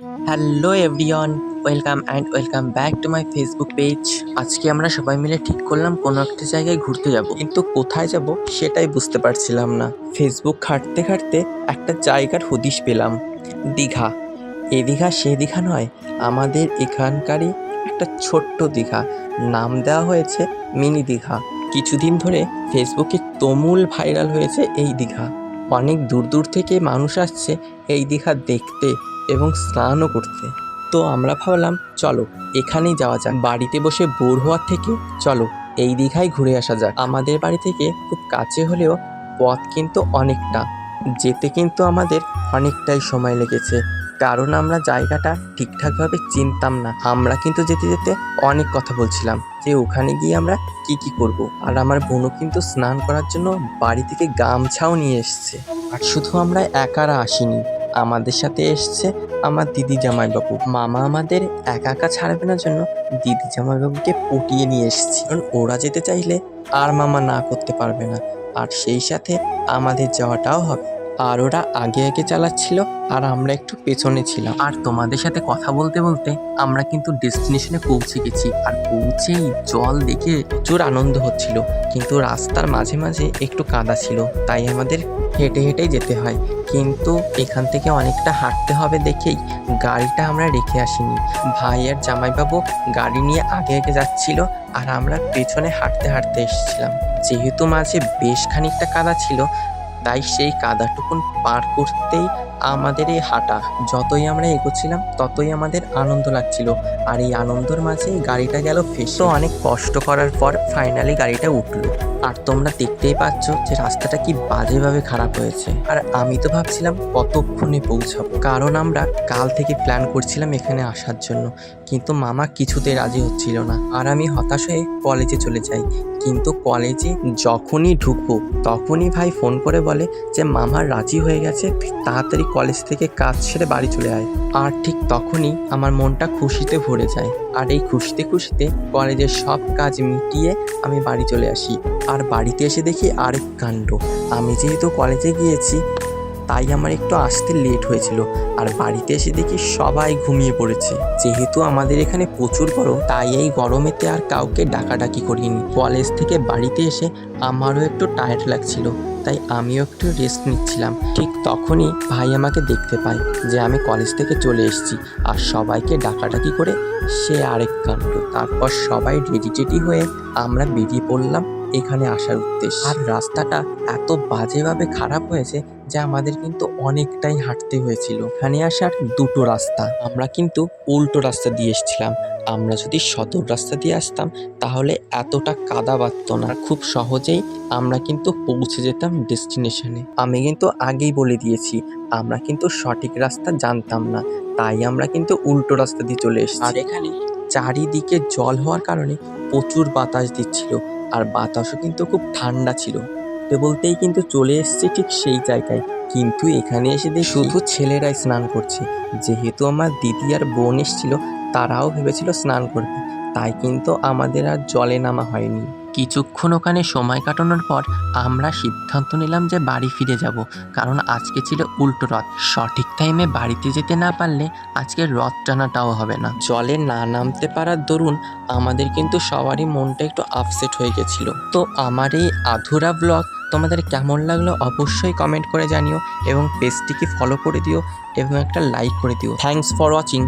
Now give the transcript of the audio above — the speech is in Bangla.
Hello everyone welcome and welcome back to my Facebook page আজকে আমরা সবাই মিলে ঠিক করলাম কোনো একটা জায়গায় ঘুরতে যাব। কিন্তু কোথায় যাব সেটাই বুঝতে পারছিলাম না। ফেসবুক ঘাঁটতে ঘাঁটতে একটা জায়গার হদিশ পেলাম। দীঘা। এ দীঘা সে দীঘা নয়, আমাদের এখানকারই একটা ছোট্ট দীঘা। নাম দেওয়া হয়েছে মিনি দীঘা। কিছুদিন ধরে ফেসবুকে তুমুল ভাইরাল হয়েছে এই দীঘা। অনেক দূর দূর থেকে মানুষ আসছে এই দীঘা দেখতে। এবং স্নানও করতে। তো আমরা ভাবলাম, চলো, এখানেই যাওয়া যাক। বাড়িতে বসে বোর হওয়ার থেকে, চলো, এই দীঘায় ঘুরে আসা যাক। আমাদের বাড়ি থেকে খুব কাছে হলেও পথ কিন্তু অনেকটা। যেতে কিন্তু আমাদের অনেকটাই সময় লেগেছে। কারণ আমরা জায়গাটা ঠিকঠাকভাবে চিনতাম না। আমরা কিন্তু যেতে যেতে অনেক কথা বলছিলাম যে ওখানে গিয়ে আমরা কি কি করব। আর আমার বোনও কিন্তু স্নান করার জন্য বাড়ি থেকে গামছাও নিয়ে এসছে। আর শুধু আমরা একারা আসিনি। আমাদের সাথে এসছে আমার দিদি জামাইবাবু। মামা আমাদের একা একা ছাড়বে না জন্য দিদি জামাইবাবুকে পটিয়ে নিয়ে এসেছি। কারণ ওরা যেতে চাইলে আর মামা না করতে পারবে না। আর সেই সাথে আমাদের যাওয়াটাও হবে। আর ওরা আগে আগে চালাচ্ছিল আর আমরা একটু পেছনে ছিলাম। আর তোমাদের সাথে কথা বলতে বলতে আমরা কিন্তু ডেস্টিনেশনে পৌঁছে গেছি আর পৌঁছেই জল দেখে প্রচুর আনন্দ হচ্ছিল। কিন্তু রাস্তার মাঝে মাঝে একটু কাদা ছিল, তাই আমাদের হেঁটে হেঁটেই যেতে হয়। কিন্তু এখান থেকে অনেকটা হাঁটতে হবে দেখেই গাড়িটা আমরা রেখে আসিনি। ভাই আর জামাইবাবু গাড়ি নিয়ে আগে আগে যাচ্ছিল আর আমরা পেছনে হাঁটতে হাঁটতে এসেছিলাম। যেহেতু মাঝে বেশ খানিকটা কাদা ছিল তাই সেই কাদাটুকুন পার করতেই আমাদের এই হাঁটা। যতই আমরা এগোচ্ছিলাম, ততই আমাদের আনন্দ লাগছিল। আর এই আনন্দর মাঝেই গাড়িটা গেল ফেসে। অনেক কষ্ট করার পর ফাইনালি গাড়িটা উঠল। আর তোমরা দেখতেই পাচ্ছ যে রাস্তাটা কি বাজেভাবে খারাপ হয়েছে। আর আমি তো ভাবছিলাম কতক্ষণে পৌঁছাবো। কারণ আমরা কাল থেকে প্ল্যান করছিলাম এখানে আসার জন্য। কিন্তু মামা কিছুতে রাজি হচ্ছিল না। আর আমি হতাশ হয়ে কলেজে চলে যাই। কিন্তু কলেজে যখনই ঢুকবো, তখনই ভাই ফোন করে বলে যে, মামা রাজি হয়ে গেছে, তাড়াতাড়ি কলেজ থেকে কাজ সেরে বাড়ি চলে আয়। আর ঠিক তখনই আমার মনটা খুশিতে ভরে যায়। আর এই খুশিতে খুশিতে কলেজের সব কাজ মিটিয়ে আমি বাড়ি চলে আসি। আর বাড়িতে এসে দেখি আরেক কাণ্ড। আমি যেহেতু কলেজে গিয়েছি তাই আমার একটু আসতে লেট হয়েছিল। আর বাড়িতে এসে দেখি সবাই ঘুমিয়ে পড়েছে। যেহেতু আমাদের এখানে প্রচুর গরম, তাই এই গরমেতে আর কাউকে ডাকাডাকি করিনি। কলেজ থেকে বাড়িতে এসে আমারও একটু টায়ার্ড লাগছিল, তাই আমিও একটু রেস্ট নিচ্ছিলাম। ঠিক তখনই ভাই আমাকে দেখতে পায় যে আমি কলেজ থেকে চলে এসেছি আর সবাইকে ডাকাডাকি করে সে আরেক কাণ্ড। তারপর সবাই রেডি টেডি হয়ে আমরা বেরিয়ে পড়লাম এখানে আসার উদ্দেশ্যে। আর রাস্তাটা এত বাজেভাবে খারাপ হয়েছে যে আমাদের কিন্তু অনেকটাই হাঁটতে হয়েছিল। এখানে আসার দুটো রাস্তা। আমরা কিন্তু উল্টো রাস্তা দিয়ে এসেছিলাম। আমরা যদি সদর রাস্তা দিয়ে আসতাম, তাহলে এতটা কাদা বাঁধত না। খুব সহজেই আমরা কিন্তু পৌঁছে যেতাম ডেস্টিনেশনে। আমি কিন্তু আগেই বলে দিয়েছি, আমরা কিন্তু সঠিক রাস্তা জানতাম না। তাই আমরা কিন্তু উল্টো রাস্তা দিয়ে চলে এসেছি। আর এখানে চারিদিকে জল হওয়ার কারণে প্রচুর বাতাস দিচ্ছিল। আর বাতাসও কিন্তু খুব ঠান্ডা ছিল। তো বলতেই কিন্তু চলে এসছে ঠিক সেই জায়গায়। কিন্তু এখানে এসে দেখি শুধু ছেলেরাই স্নান করছে। যেহেতু আমার দিদি আর বোন এসেছিল, তারাও ভেবেছিল স্নান করবে। তাই কিন্তু আমাদের আর জলে নামা হয়নি। কিছুক্ষণ ওখানে সময় কাটানোর পর আমরা সিদ্ধান্ত নিলাম যে বাড়ি ফিরে যাব, কারণ আজকে ছিল উল্টো রথ। সঠিক টাইমে বাড়িতে যেতে না পারলে আজকে রথ টানাটাও হবে না। জলে না নামতে পারার দরুন আমাদের কিন্তু সবারই মনটা একটু আপসেট হয়ে গেছিল। তো আমার এই আধুরা ব্লগ তোমাদের কেমন লাগল অবশ্যই কমেন্ট করে জানিও এবং পেজটিকে ফলো করে দিও এবং একটা লাইক করে দিও। Thanks for watching